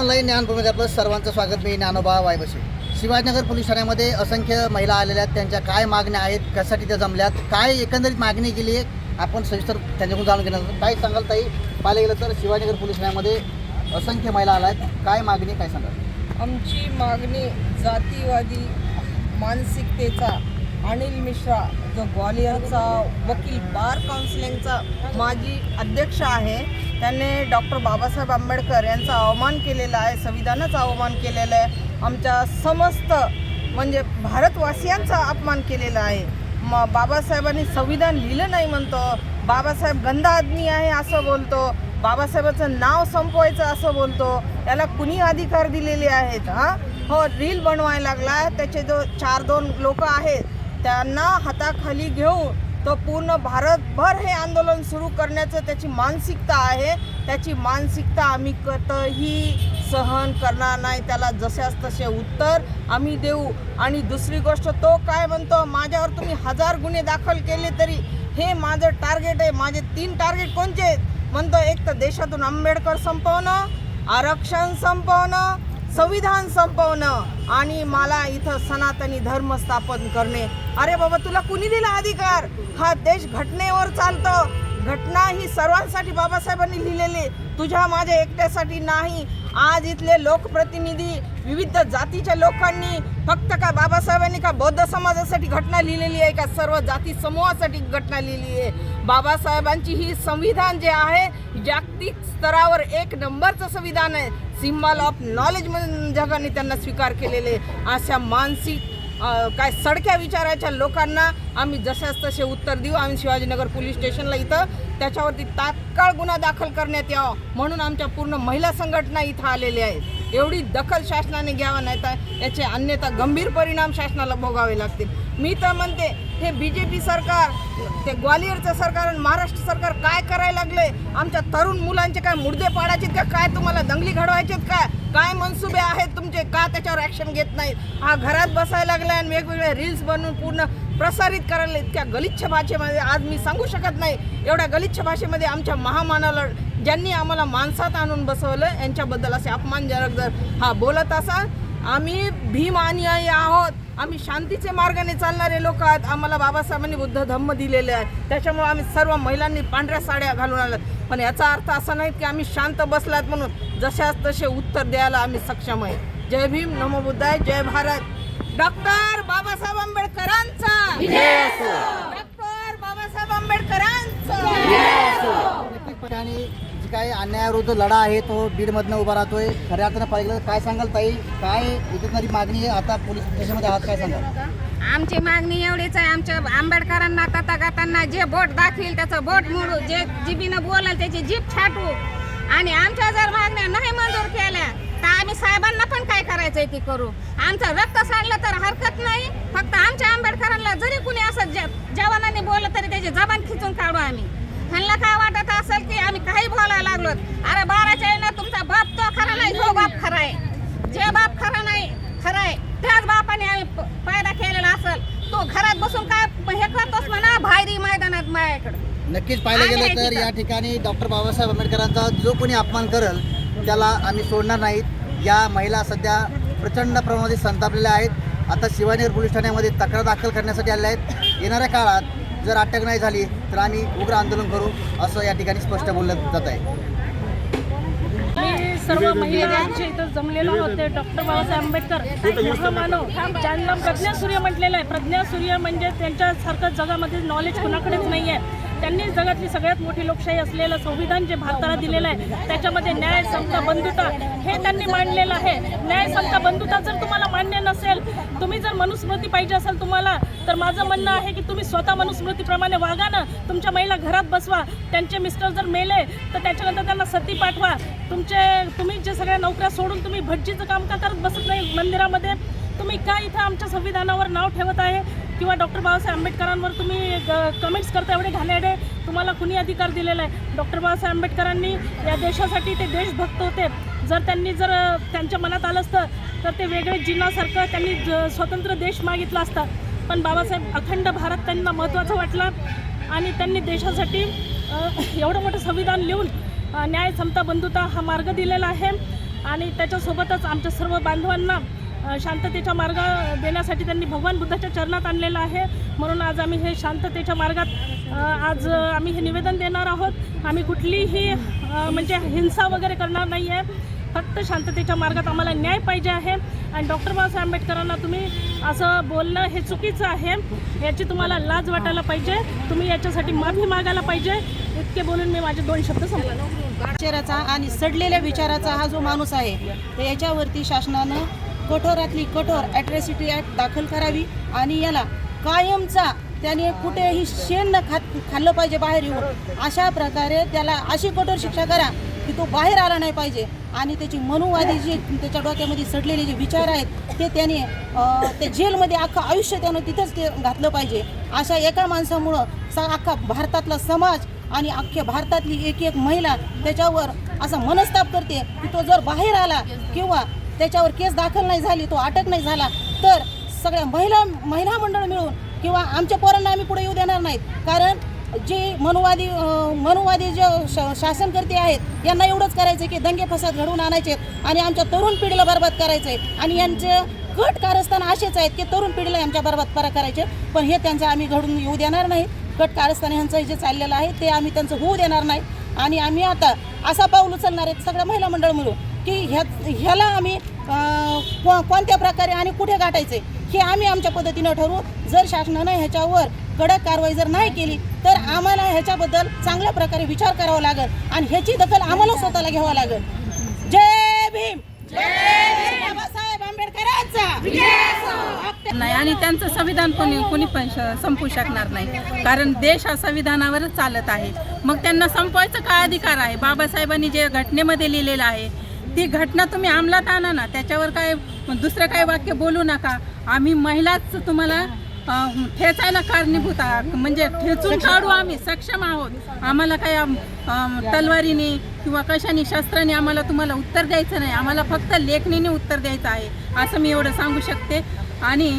Online ज्ञानभूमीमध्ये आपलं सर्वांचं स्वागत. मी ज्ञानोबा वायबशी शिवाजीनगर पोलीस ठाण्यामध्ये असंख्य महिला आलेल्या आहेत. त्यांच्या काय मागण्या आहेत? कशासाठी त्या जमल्यात? काय एकंदरीत मागणी केली आहे? आपण सविस्तर त्यांच्याकडून जाणून घेणार आहोत. काय सांगाल ताई? पाहिलं गेलं तर शिवाजीनगर पोलीस ठाण्यामध्ये असंख्य महिला आल्या आहेत. काय मागणी काय सांगाल? आमची मागणी जातीवादी मानसिकतेचा अनिल मिश्रा जो ग्वालियरचा वकील बार काउन्सिलिंगचा माजी अध्यक्ष आहे त्याने डॉक्टर बाबासाहेब आंबेडकर यांचा अवमान केलेला आहे संविधानाचा अवमान केलेला आहे. आमच्या समस्त म्हणजे भारतवासियांचा अपमान केलेला आहे. म बाबासाहेबांनी संविधान लिहिलं नाही म्हणतो. बाबासाहेब गंदा आदमी आहे असं बोलतो. बाबासाहेबाचं नाव संपवायचं असं बोलतो. त्याला कुणी अधिकार दिलेले आहेत हां? हो रील बनवायला लागला त्याचे जो चार दोन लोक आहेत त्यांना हाताखाली घेऊन तो पूर्ण भारतभर हे आंदोलन सुरू करण्याचं त्याची मानसिकता आहे. त्याची मानसिकता आम्ही कतही सहन करणार नाही. त्याला जशास तसे उत्तर आम्ही देऊ. आणि दुसरी गोष्ट तो काय म्हणतो? माझ्यावर तुम्ही हजार गुन्हे दाखल केले तरी हे माझं टार्गेट आहे. माझे तीन टार्गेट कोणते आहेत? म्हणतो एक तर देशातून आंबेडकर संपवणं आरक्षण संपवणं संविधान संपवणं आणि मला इथं सनातनी धर्म स्थापन करणे. अरे बाबा तुला कुणी दिला अधिकार? हा देश घटनेवर चालतो. घटना ही सर्वांसाठी बाबासाहेबांनी लिहिलेली. तुझ्या माझ्या एकट्यासाठी नाही. आज इथले लोकप्रतिनिधी विविध जातीच्या लोकांनी फक्त का बाबासाहेबांनी का बौद्ध समाजासाठी घटना लिहिलेली आहे का? सर्व जाती समूहासाठी घटना लिहिली आहे. बाबासाहेबांची ही संविधान जे आहे जागतिक स्तरावर एक नंबरचं संविधान आहे. सिम्बॉल ऑफ नॉलेज म्हणून जगाने त्यांना स्वीकार केलेले अशा मानसिक काय सडक्या विचाराच्या लोकांना आम्ही जशाच तसे उत्तर देऊ. आम्ही शिवाजीनगर पोलीस स्टेशनला इथं त्याच्यावरती तात्काळ गुन्हा दाखल करण्यात यावा म्हणून आमच्या पूर्ण महिला संघटना इथं आलेल्या आहेत. एवढी दखल शासनाने घ्यावा नाही तर याचे अन्यथा गंभीर परिणाम शासनाला भोगावे लागतील. मी तर म्हणते हे बी जे पी सरकार ते ग्वालियरचं सरकार आणि महाराष्ट्र सरकार काय करायला लागले? आमच्या तरुण मुलांचे काय मुर्दे पाडायचे का? काय तुम्हाला दंगली घडवायचेत काय काय मनसुबे आहेत तुमचे? का त्याच्यावर ॲक्शन घेत नाहीत? हा घरात बसायला लागला आणि वेगवेगळ्या रील्स बनवून पूर्ण प्रसारित करायला इतक्या गलिच्छ भाषेमध्ये आज मी सांगू शकत नाही. एवढ्या गलिच्छ भाषेमध्ये आमच्या महामानाला ज्यांनी आम्हाला माणसात आणून बसवलं यांच्याबद्दल असे अपमानजनक जर हा बोलत असाल आम्ही भीम अनुयायी आहोत. आम्ही शांतीचे मार्गाने चालणारे लोक आहात. आम्हाला बाबासाहेबांनी बुद्ध धम्म दिलेले आहे. त्याच्यामुळे आम्ही सर्व महिलांनी पांढऱ्या साड्या घालून आल्यात पण याचा अर्थ असा नाही की आम्ही शांत बसलात म्हणून जशाच तसे उत्तर द्यायला आम्ही सक्षम आहे. जय भीम नमो बुद्धाय जय भारत. डॉक्टर बाबासाहेब आंबेडकरांचा. डॉक्टर बाबासाहेब आंबेडकरांचा. काय अन्यायाविरुद्ध लढा आहे तो बीडमधनं उभा राहतोय. खऱ्या अर्थानं पाहिलं तर काय सांगाल ताई? काय एकंदरी मागणी आहे? आता पोलीस स्टेशनमध्ये आहात काय सांगाल? आमची मागणी एवढीच आहे. आमच्या आंबेडकरांना तथागतांना जे बोट दाखवील त्याचं बोट मोडू जे जिबीनं बोलाल त्याची जीप छाटू. आणि आमच्या जर मागण्या नाही मंजूर केल्या तर आम्ही साहेबांना पण काय करायचंय ती करू? आमचं रक्त सांडलं तर हरकत नाही. फक्त आमच्या आंबेडकरांना जरी कुणी असं जवानाने बोललं तरी त्याची जबान खिचून काढू आम्ही. ह्यांना काय वाटत असेल की आम्ही काही बोलायला लागलो अरे बाराच्या येणं तुमचा बाप तो खरा नाही हो बाप खरा आहे. जे बाप खरा नाही खरं आहे. त्याच बापाने आम्ही पैदा केलेला असेल तो घरात बसून काय हे करतोस म्हणा बाहेरी मैदानात माझ्याकडे नक्कीच पाहिलं गेलं तर. या ठिकाणी डॉक्टर बाबासाहेब आंबेडकरांचा जो कोणी अपमान करल त्याला आम्ही सोडणार नाहीत. या महिला सध्या प्रचंड प्रमाणामध्ये संतापलेल्या आहेत. आता शिवाजीनगर पोलीस ठाण्यामध्ये तक्रार दाखल करण्यासाठी आलेल्या आहेत. येणाऱ्या काळात जर अटक नाही झाली तर आम्ही उग्र आंदोलन करू असं या ठिकाणी स्पष्ट बोललं जात आहे. मी सर्व महिलांचे इथं जमलेलो होते डॉक्टर बाबासाहेब आंबेडकर. महामानव ज्यांना प्रज्ञा सूर्य म्हटलेलं आहे. प्रज्ञा सूर्य म्हणजे त्यांच्यासारखं जगामध्ये नॉलेज कोणाकडेच नाही आहे त्यांनी जगातली सगळ्यात मोठी लोकशाही असलेलं संविधान जे भारताला दिलेलं आहे त्याच्यामध्ये न्याय समता बंधुता हे त्यांनी मांडलेलं आहे. न्याय समता बंधुता जर तुम्हाला मान्य नसेल तुम्ही जर मनुस्मृती पाहिजे असेल तुम्हाला तर माझं म्हणणं आहे की तुम्ही स्वतः मनुस्मृतीप्रमाणे वागा ना. तुमच्या महिला घरात बसवा. त्यांचे मिस्टर जर मेले तर त्याच्यानंतर त्यांना सती पाठवा. तुमचे तुम्ही जे सगळ्या नोकऱ्या सोडून तुम्ही भटजीचं काम का करत बसत नाही मंदिरामध्ये? तुम्ही का इथं आमच्या संविधानावर नाव ठेवत आहे? किंवा डॉक्टर बाबासाहेब आंबेडकरांवर तुम्ही कमेंट्स करता एवढे घाणेरडे तुम्हाला कुणी अधिकार दिलेला आहे? डॉक्टर बाबासाहेब आंबेडकरांनी या देशासाठी ते देशभक्त होते. जर त्यांनी जर त्यांच्या मनात आलं असतं तर ते वेगळे जिन्नासारखं त्यांनी ज- स्वतंत्र देश मागितला असता. पण बाबासाहेब अखंड भारत त्यांना महत्त्वाचा वाटला आणि त्यांनी देशासाठी एवढं मोठं संविधान लिहून न्याय समता बंधुता हा मार्ग दिलेला आहे. आणि त्याच्यासोबतच आमच्या सर्व बांधवांना शांततेच्या मार्गा मार्ग देण्यासाठी त्यांनी भगवान बुद्धाच्या चरणात आणलेलं आहे. म्हणून आज आम्ही हे शांततेच्या मार्गात आज आम्ही हे निवेदन देणार आहोत. आम्ही कुठलीही म्हणजे हिंसा वगैरे करणार नाही आहे फक्त शांततेच्या मार्गात आम्हाला न्याय पाहिजे आहे. आणि डॉक्टर बाबासाहेब आंबेडकरांना तुम्ही असं बोलणं हे चुकीचं आहे. याची तुम्हाला लाज वाटायला पाहिजे. तुम्ही याच्यासाठी माफी मागायला पाहिजे. इतके बोलून मी माझे दोन शब्द संपवले विचाराचा आणि सडलेल्या विचाराचा हा जो माणूस आहे तर याच्यावरती शासनानं कठोरातली कठोर ॲट्रॅसिटी ॲक्ट दाखल करावी आणि याला कायमचा त्याने कुठेही शेण न खात खाल्लं पाहिजे बाहेर येऊन. अशा प्रकारे त्याला अशी कठोर शिक्षा करा की तो बाहेर आला नाही पाहिजे. आणि त्याची मनुवादी जी त्याच्या डोक्यामध्ये सडलेले जे विचार आहेत ते त्याने ते जेलमध्ये अख्खं आयुष्य त्यानं तिथंच ते घातलं पाहिजे. अशा एका माणसामुळं सा अख्खा भारतातला समाज आणि अख्ख्या भारतातली एक एक महिला त्याच्यावर असा मनस्ताप करते की तो जर बाहेर आला किंवा त्याच्यावर केस दाखल नाही झाली तो अटक नाही झाला तर सगळ्या महिला महिला मंडळ मिळून किंवा आमच्या पोरांना आम्ही पुढे येऊ देणार नाहीत. कारण जे मनुवादी मनुवादी जे श शासनकर्ते आहेत यांना एवढंच करायचं की दंगे फसाद घडवून आणायचे आणि आमच्या तरुण पिढीला बरबाद करायचं आहे आणि यांचे कट कारस्थान असेच आहेत की तरुण पिढीला आमच्या बरबाद परा करायचे. पण हे त्यांचं आम्ही घडून येऊ देणार नाही. कट कारस्थान यांचं जे चाललेलं आहे ते आम्ही त्यांचं होऊ देणार नाही. आणि आम्ही आता असा पाऊल उचलणार आहेत सगळ्या महिला मंडळ मिळून. की ह्या ह्याला आम्ही कोणत्या प्रकारे आणि कुठे गाठायचे हे आम्ही आमच्या पद्धतीनं ठरवू. जर शासनानं ह्याच्यावर कडक कारवाई जर नाही केली तर आम्हाला ह्याच्याबद्दल चांगल्या प्रकारे विचार करावा लागेल आणि ह्याची दखल आम्हाला स्वतःला घ्यावं लागेल. जय भीम! बाबासाहेब आंबेडकरांचा! नाही आणि त्यांचं संविधान कोणी कोणी पण संपू शकणार नाही. कारण देश हा संविधानावरच चालत आहे. मग त्यांना संपवायचं काय अधिकार आहे? बाबासाहेबांनी जे घटनेमध्ये लिहिलेलं आहे ती घटना तुम्ही अंमलात आणा ना त्याच्यावर काय दुसरं काय वाक्य बोलू नका. आम्ही महिलाच तुम्हाला ठेचायला कारणीभूत म्हणजे ठेचून काढू आम्ही सक्षम आहोत. आम्हाला काय तलवारीने किंवा कशाने शस्त्राने आम्हाला तुम्हाला उत्तर द्यायचं नाही. आम्हाला फक्त लेखणीने उत्तर द्यायचं आहे असं मी एवढं सांगू शकते. आणि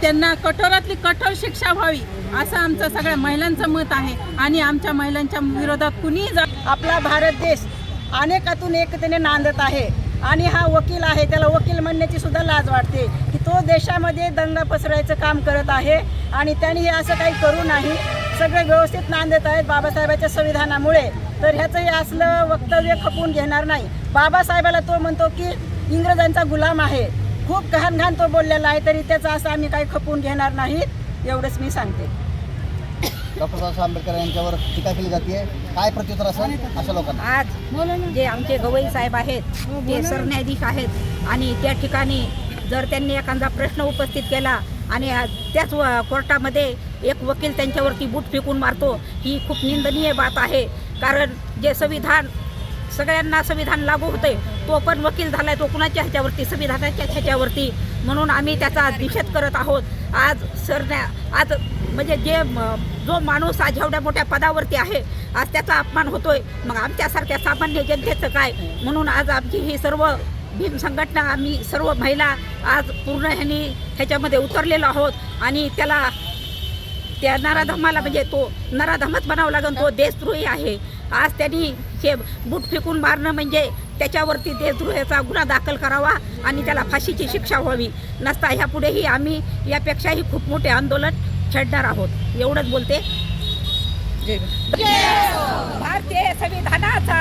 त्यांना कठोरातली कठोर शिक्षा व्हावी असं आमचं सगळ्या महिलांचं मत आहे. आणि आमच्या महिलांच्या विरोधात कुणीही जा आपला भारत देश अनेकातून एकतेने नांदत आहे. आणि हा वकील आहे त्याला वकील म्हणण्याची सुद्धा लाज वाटते की तो देशामध्ये दंगा पसरायचं काम करत आहे आणि त्यांनी हे असं काही करू नाही. सगळे व्यवस्थित नांदत आहेत बाबासाहेबाच्या संविधानामुळे. तर ह्याचं हे असलं वक्तव्य खपवून घेणार नाही. बाबासाहेबाला तो म्हणतो की इंग्रजांचा गुलाम आहे. खूप घाण घाण तो बोललेला आहे तरी त्याचं असं आम्ही काही खपवून घेणार नाहीत एवढंच मी सांगते. डॉक्टर बाबासाहेब आंबेडकर यांच्यावर टीका केली जाते. काय प्रत्युत्तर असेल अशा लोकांना? आज जे आमचे गवई साहेब आहेत ते सरन्यायाधीश आहेत आणि त्या ठिकाणी जर त्यांनी एखादा प्रश्न उपस्थित केला आणि त्याच व- कोर्टामध्ये एक वकील त्यांच्यावरती बूट फेकून मारतो ही खूप निंदनीय बात आहे. कारण जे संविधान सगळ्यांना संविधान लागू होते तो पण वकील झालाय तो कुणाच्या ह्याच्यावरती? संविधानाच्या ह्याच्यावरती. म्हणून आम्ही त्याचा निषेध करत आहोत. आज सरन्या आज म्हणजे जे जो माणूस आज एवढ्या मोठ्या पदावरती आहे आज त्याचा अपमान होतोय. मग आमच्यासारख्या सामान्य जनतेचं काय? म्हणून आज आमची ही सर्व भीम संघटना आम्ही सर्व महिला आज पूर्ण ह्यांनी ह्याच्यामध्ये उतरलेलो आहोत आणि त्याला त्या नराधमाला म्हणजे तो नराधमच म्हणावं लागेल तो देशद्रोही आहे. आज त्यांनी हे बूट फेकून मारणं म्हणजे त्याच्यावरती देशद्रोहाचा गुन्हा दाखल करावा आणि त्याला फाशीची शिक्षा व्हावी. नसता ह्यापुढेही आम्ही यापेक्षाही खूप मोठे आंदोलन छेडणार आहोत. एवढंच बोलते. भारतीय संविधानाचा.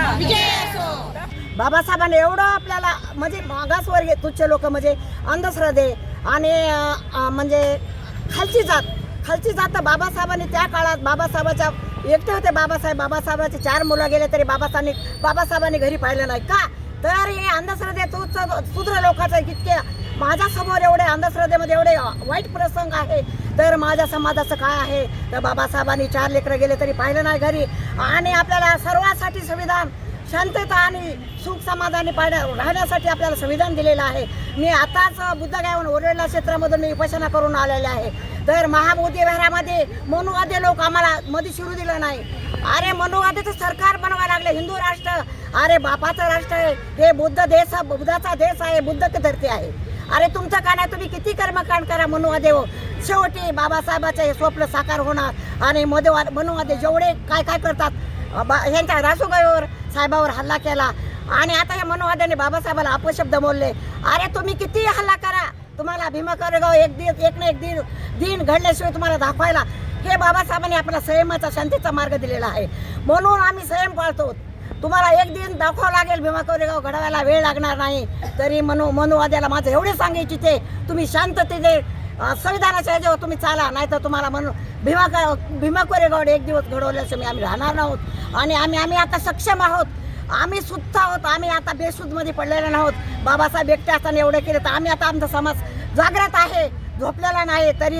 बाबासाहेबांनी एवढं आपल्याला म्हणजे मागासवर्गीय तुच्छ लोक म्हणजे अंधश्रद्धे आणि म्हणजे खालची जात खालची जात तर बाबासाहेबांनी त्या काळात बाबासाहेबाच्या एकटे होते बाबासाहेब. बाबासाहेबाचे चार मुलं गेले तरी बाबासाहेबांनी बाबासाहेबांनी घरी पाहिलं नाही. का? तर हे अंधश्रद्धे तुच्छ शूद्र लोकांचं इतके माझ्यासमोर एवढे अंधश्रद्धेमध्ये एवढे वाईट प्रसंग आहे. तर माझ्या समाजाचं काय आहे? तर बाबासाहेबांनी चार लेकरं गेले तरी पाहिलं नाही घरी. आणि आपल्याला सर्वांसाठी संविधान शांतता आणि सुख समाधानी पाहण्या राहण्यासाठी आपल्याला संविधान दिलेलं आहे. मी आताच बुद्धगायहून ओरडला क्षेत्रामधून मी उपासना करून आलेले आहे. तर महाबोधी विहारामध्ये मनुवादी लोक आम्हाला मध्ये शिरू दिलं नाही. अरे मनुवादीचं सरकार बनवायला लागले हिंदू राष्ट्र. अरे बापाचं राष्ट्र आहे. हे बुद्ध देश बुद्धाचा देश आहे बुद्ध धरती आहे. अरे तुमचं काय नाही तुम्ही किती कर्मकांड करा मनुवादेव शेवटी बाबासाहेबाचं हे स्वप्न साकार होणार आणि मधुवा मनुवादे जेवढे काय काय करतात बा ह्यांच्या रासोगाईवर साहेबावर हल्ला केला. आणि आता या मनुवाद्याने बाबासाहेबाला अपशब्द बोलले. अरे तुम्ही किती हल्ला करा. तुम्हाला भीमा कोरेगाव एक दिवस एक ना एक दिन दिन घडल्याशिवाय तुम्हाला दाखवायला. हे बाबासाहेबांनी आपला संयमाचा शांतीचा मार्ग दिलेला आहे. म्हणून आम्ही संयम पाळतो. तुम्हाला एक दिन दाखवावं लागेल भीमा कोरेगाव घडवायला वेळ लागणार नाही. तरी मनो मनुवाद्याला माझं एवढे सांगायची ते तुम्ही शांततेने संविधानाच्या ह्याच्यावर तुम्ही चाला नाही तर तुम्हाला म्हणून भीमा भीमा कोरेगाव एक दिवस घडवल्याशिवाय आम्ही राहणार नाहोत. आणि आम्ही आम्ही आता सक्षम आहोत. आम्ही सुद्धा आहोत. आम्ही आता बेसूदमध्ये पडलेले नाहोत. बाबासाहेब एकटे असताना एवढे केले तर आम्ही आता आमचा समाज जागृत आहे झोपलेला नाही तरी